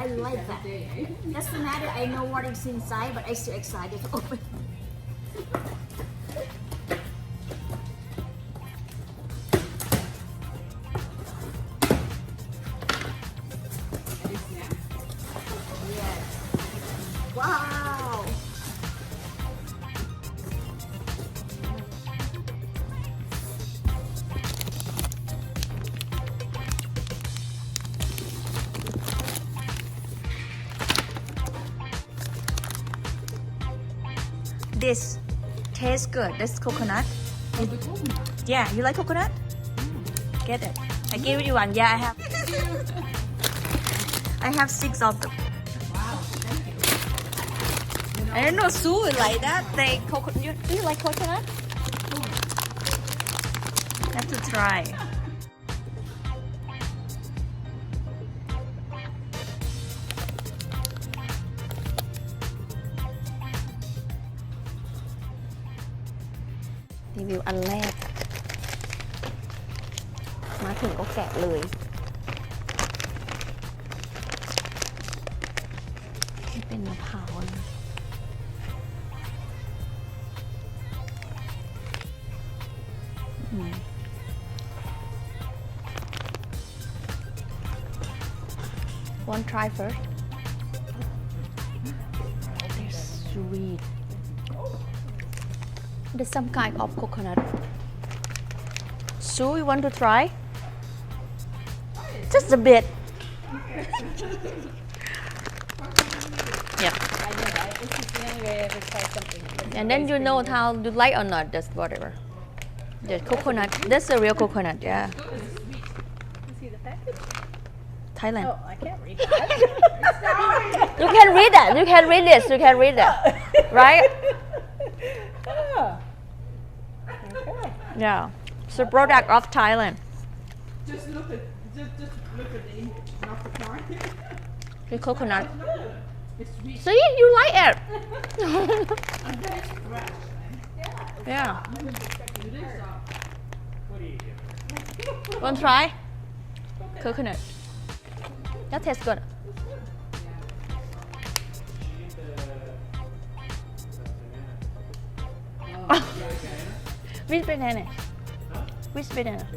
I like that. Doesn't matter. I know what is inside, but I still excited to open. This tastes good. This coconut. Yeah, you like coconut? Get it. I gave you one. Yeah, I have. I have six of them. I don't know, Sue like that. They coconut. Do you like coconut? Have to try. วิวอันแรก มาถึงก็แกะเลย นี่เป็นมะพร้าวนะอืม Want try first? They're sweet. There's some kind of coconut. So you want to try? Just a bit. yeah. And then you know how you like or not, just whatever. The coconut. That's a real coconut, yeah. See the package? Thailand. Oh, I can't read that. You can read that. You can read this. You can read that. Right? oh. Okay. Yeah. It's a product of Thailand. Just look at just just look at the ink, not the card. The coconut. It's sweet See, you like it. and very fresh. yeah. You didn't stop. Want to try? Coconut. That tastes good. Which banana? Which banana?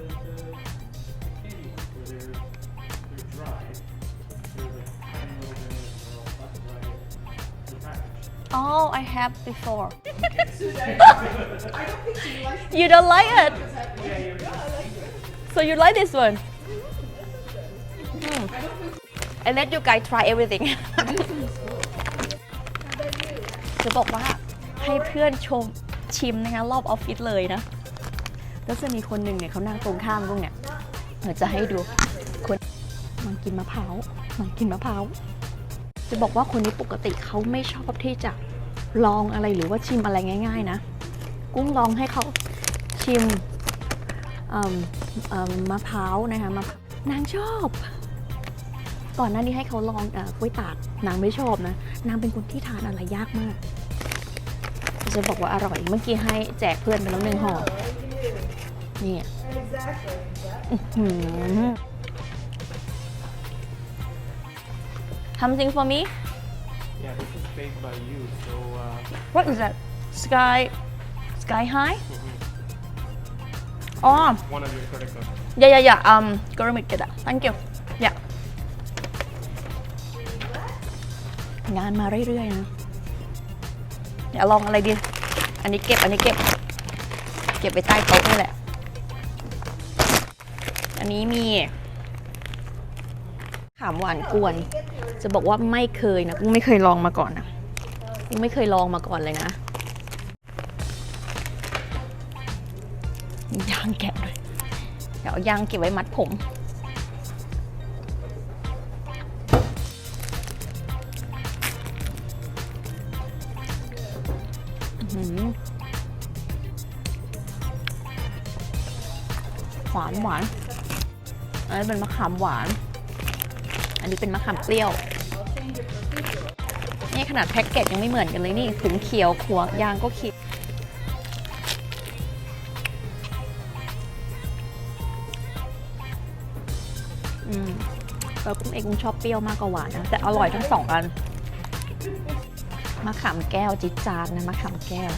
Oh, I have before. you don't like it? So you like this one? Hmm. I let you guys try everything. จะบอกว่าให้เพื่อนชม ชิมนะคะรอบออฟฟิศเลยนะ แล้วจะมีคนหนึ่งเนี่ยเขานั่งตรงข้ามตรงเนี่ยเดี๋ยวจะให้ดูคนมันกินมะพร้าวมันกินมะพร้าวจะบอกว่าคนนี้ปกติเขาไม่ชอบที่จะลองอะไรหรือว่าชิมอะไรง่าย ๆ นะ กุ้งลองให้เขาชิมมะพร้าวนะคะมะนางชอบ ก่อนหน้านี้ให้เขาลองอกล้วยตากนางไม่ชอบนะ นางเป็นคนที่ทานอะไรยากมาก จะบอกว่าอร่อย เมื่อกี้ให้แจกเพื่อนไปแล้วหนึ่งห่อนี่อื้อหือ Something for me Yeah, this is baked by you, so uh, What is that Sky Sky High อ๋อ one of your credit cards. Yeah, yeah, yeah. Um, Pyramid kita. Thank you. Yeah. งานมาเรื่อยๆนะ เดี๋ยวลองอะไรดี อันนี้เก็บ อันนี้เก็บ เก็บไปใต้โต๊ะนี่แหละ อันนี้มีขามหวานกวน จะบอกว่าไม่เคยนะกุ้งไม่เคยลองมาก่อนนะกุ้งไม่เคยลองมาก่อนเลยนะยางแกะเลย เดี๋ยวยางเก็บไว้มัดผมานหวาน อันนี้เป็นมะขามหวาน อันนี้เป็นมะขามเปรี้ยว นี่ขนาดแพ็กเกจยังไม่เหมือนกันเลยนี่ถุงเขียวขัวยางก็เขียวอืมแล้วกุ้งเองกุ้งชอบเปรี้ยวมากกว่าหวานนะ แต่อร่อยทั้งสองอันมะขามแก้วจิ๊จาดนะมะขามแก้ว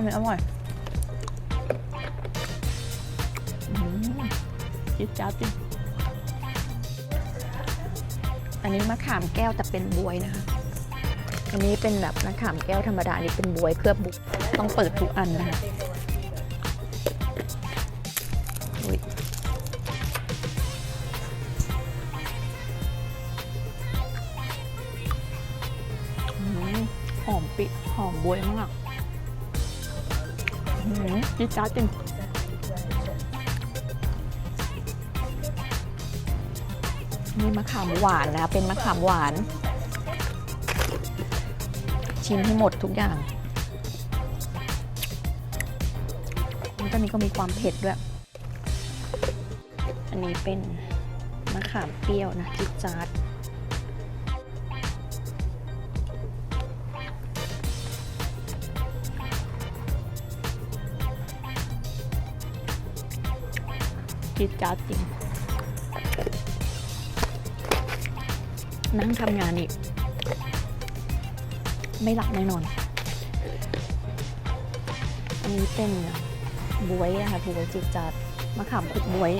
อร่อยอร่อยคิดจ้าจริงอันนี้มะขามแก้วแต่เป็นบวยนะคะ อันนี้เป็นแบบมะขามแก้วธรรมดา อันนี้เป็นบวยเคลือบบุกต้องเปิดทุกอันนะคะหอมปิหอมบวยมาก จิ๊ดจ้าจริงนี่มะขามหวานนะเป็นมะขามหวาน ชิมให้หมดทุกอย่างมันก็มีก็มีความเผ็ดด้วย อันนี้เป็นมะขามเปรี้ยวนะจิ๊ดจาด จิ๊ดจาดจริง นั่งทำงานอีก ไม่หลับแน่นอน อันนี้เป็นบวยนะคะบวยจิตจัดมะขามคลุกบวย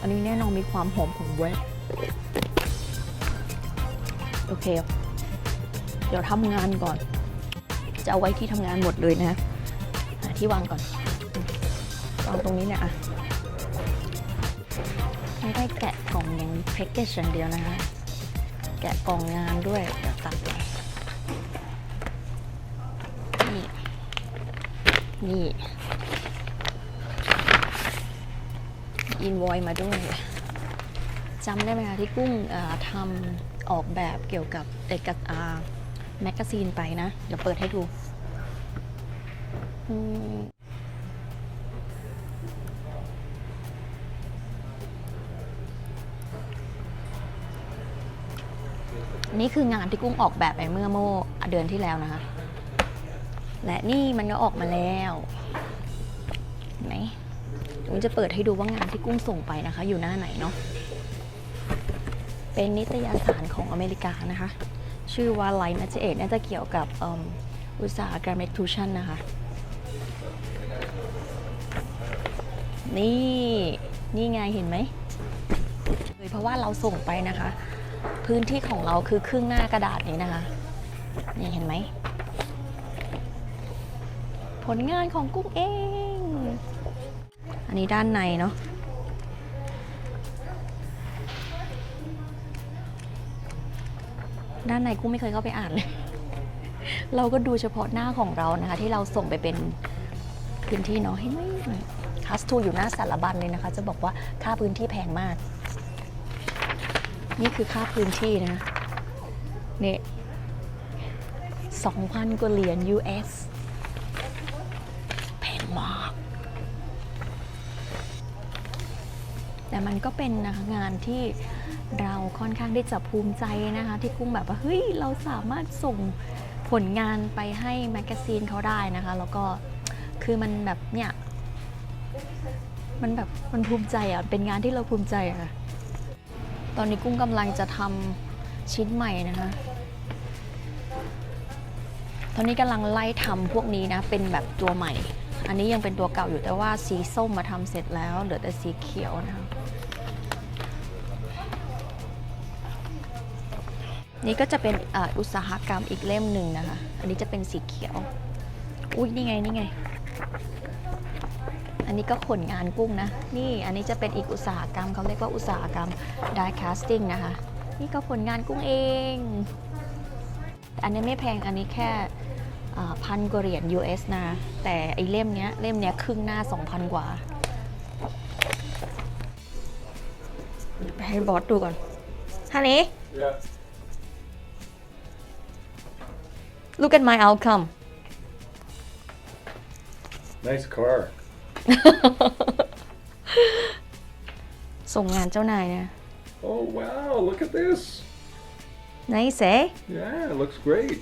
อันนี้แน่นอนมีความหอมของบวย โอเค เดี๋ยวทำงานก่อน จะเอาไว้ที่ทำงานหมดเลยนะหาที่วางก่อน วางตรงนี้เนี่ยอะไม่ได้แกะกล่องอย่างแพ็กเกจอย่างเดียวนะคะ แกะกล่องงานด้วย เดี๋ยวตัดไปนี่ นี่อินวอยมาด้วยจำได้ไหมคะที่กุ้งทำออกแบบเกี่ยวกับเอกสารแมกกาซีนไปนะ เดี๋ยวเปิดให้ดู นี่คืองานที่กุ้งออกแบบไปเมื่อโมเดือนที่แล้วนะคะ และนี่มันก็ออกมาแล้วเห็นไหมกุ้งจะเปิดให้ดูว่างานที่กุ้งส่งไปนะคะ อยู่หน้าไหนเนาะเป็นนิตยสารของอเมริกานะคะ ชื่อว่า Line น่าจะเอกน่าจะเกี่ยวกับอ,อุตสาหกรรม extrusion นะคะ นี่ นี่ไงเห็นไหมเลยเพราะว่าเราส่งไปนะคะ พื้นที่ของเราคือครึ่งหน้ากระดาษนี้นะคะ นี่เห็นไหม ผลงานของกุ้งเอง อันนี้ด้านในเนาะด้านในกุ้งไม่เคยเข้าไปอ่านเลย เราก็ดูเฉพาะหน้าของเรานะคะ ที่เราส่งไปเป็นพื้นที่เนาะเห็นไหมคัสทูอยู่หน้าสารบัญเลยนะคะ จะบอกว่าค่าพื้นที่แพงมาก นี่คือค่าพื้นที่นะ เนี่ย2,000กว่าเหรียญ US แพงมาก แต่มันก็เป็นนะคะงานที่เราค่อนข้างที่จะภูมิใจนะคะ ที่กุ้งแบบว่า เฮ้ย เราสามารถส่งผลงานไปให้แมกกาซีนเขาได้นะคะ แล้วก็คือมันแบบเนี่ย มันแบบมันภูมิใจอะ เป็นงานที่เราภูมิใจอะ อนนี้กุ้งกำลังจะทำชิ้นใหม่นะคะ ตอนนี้กำลังไล่ทำพวกนี้นะ เป็นแบบตัวใหม่ อันนี้ยังเป็นตัวเก่าอยู่แต่ว่าสีส้มมาทำเสร็จแล้ว เหลือแต่สีเขียวนะคะ นี่ก็จะเป็นอ,อุตสาหกรรมอีกเล่มหนึ่งนะคะ อันนี้จะเป็นสีเขียว อุ้ยนี่ไงนี่ไง อันนี้ก็ขนงานกุ้งนะ นี่อันนี้จะเป็นอีกอุตสาหกรรมเขาเรียกว่าอุตสาหกรรม die casting นะคะ นี่ก็ผลงานกุ้งเอง อันนี้ไม่แพงอันนี้แค่อ่าพันกว่าเหรียญ US นะ แต่ไอเล่มเนี้ยเล่มเนี้ยครึ่งหน้า 2,000 กว่าไปให้บอสดูก่อนฮันนี่ Yeah. look at my outcome Nice car. ส่งงานเจ้านายนะ Oh wow, look at this. Nice, eh? Yeah, it looks great.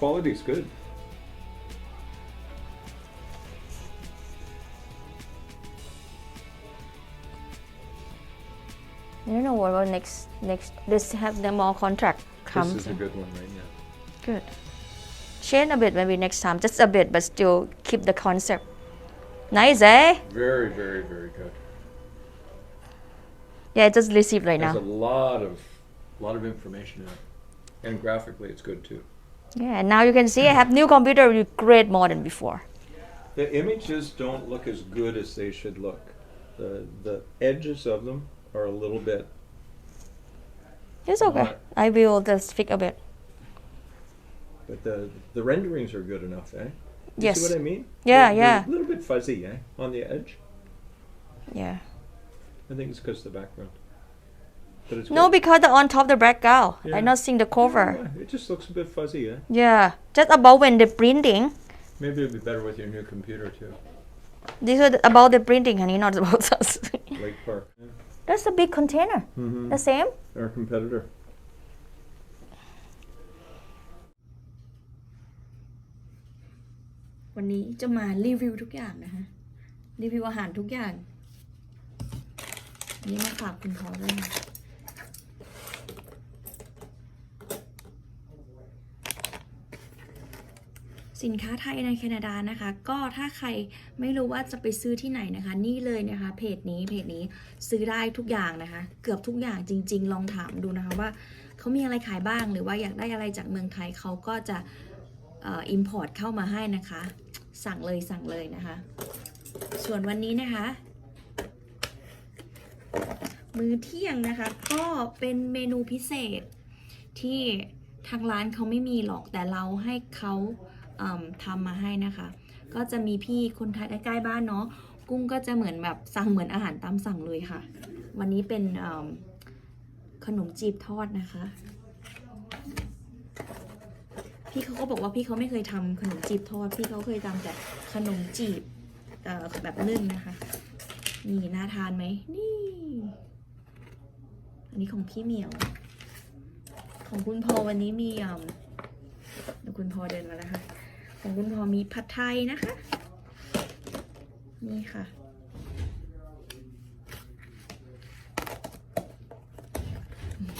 Quality's good. I don't know what about next next. Let's have them all contract comes. This is a good one right now. Good. Change a bit maybe next time, just a bit, but still keep the concept. Nice, eh? Very, very, very good. Yeah, I just received right now. There's a lot of, lot of information in it, and graphically it's good too. Yeah, and now you can see I have new computer with great more than before. The images don't look as good as they should look. The the edges of them are a little bit. It's okay. I will just fix a bit. But the the renderings are good enough, eh? You Yes. See what I mean? Yeah, They're- yeah. they're A little bit fuzzy, eh? On the edge. Yeah. I think it's because of the background. But it's No, because the on top of the background. Yeah. I not seeing the cover. Yeah, it just looks a bit fuzzy, eh? Yeah, just about when the printing. Maybe it'd be better with your new computer too. This is about the printing, honey, not about us. Lake Park. That's a big container. Mm-hmm. The same. Our competitor. วันนี้จะมารีวิวทุกอย่างนะคะ รีวิวอาหารทุกอย่างอันนี้มาฝากคุณพ่อด้วยนะสินค้าไทยในแคนาดานะคะ ก็ถ้าใครไม่รู้ว่าจะไปซื้อที่ไหนนะคะ นี่เลยนะคะเพจนี้เพจนี้ซื้อได้ทุกอย่างนะคะ เกือบทุกอย่างจริง ๆ ลองถามดูนะคะว่าเขามีอะไรขายบ้างหรือว่าอยากได้อะไรจากเมืองไทยเขาก็จะอิมพอร์ตเข้ามาให้นะคะ สั่งเลยสั่งเลยนะคะ ส่วนวันนี้นะคะ มื้อเที่ยงนะคะ ก็เป็นเมนูพิเศษที่ทางร้านเขาไม่มีหรอกแต่เราให้เขาเอิ่มทำมาให้นะคะ ก็จะมีพี่คนไทยใกล้ๆบ้านเนาะกุ้งก็จะเหมือนแบบสั่งเหมือนอาหารตามสั่งเลยค่ะ วันนี้เป็นขนมจีบทอดนะคะ พี่เขาก็บอกว่าพี่เขาไม่เคยทำขนมจีบทอดพี่เขาเคยทำแต่ขนมจีบเอ่อแบบนึ่งนะคะ นี่น่าทานไหมนี่ อันนี้ของพี่เหมียว ของคุณพอวันนี้มีอ่าเดี๋ยวคุณพอเดินมาแล้วค่ะ ของคุณพอมีผัดไทยนะคะ นี่ค่ะ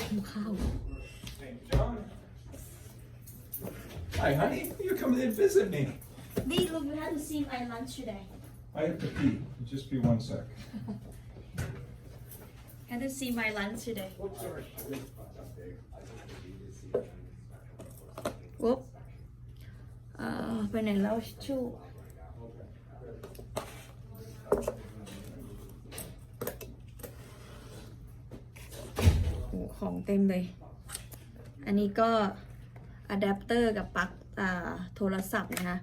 ดูข้าว Hi, honey. You're coming in to visit me. Dee, look, you have to see my lunch today. I have to pee. Just be one sec. Have to see my lunch today. Whoop. เอ่อไปไหนแล้วชู่โอ้ของเต็มเลย อันนี้ก็ อะแดปเตอร์กับปลั๊กอ่าโทรศัพท์นะคะ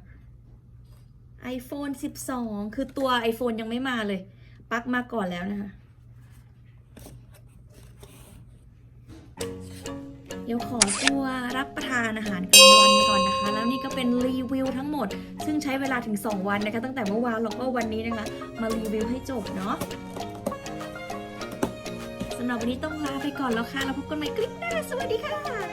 iPhone 12 คือตัว iPhone ยังไม่มาเลยปลั๊กมาก่อนแล้วนะคะ เดี๋ยวขอตัวรับประทานอาหารกลางวันก่อนนะคะ แล้วนี่ก็เป็นรีวิวทั้งหมด ซึ่งใช้เวลาถึง 2 วันนะคะ ตั้งแต่เมื่อวานแล้วก็วันนี้นะคะ มารีวิวให้จบเนาะสำหรับวันนี้ต้องลาไปก่อนแล้วค่ะ แล้วพบกันใหม่คลิปหน้า สวัสดีค่ะ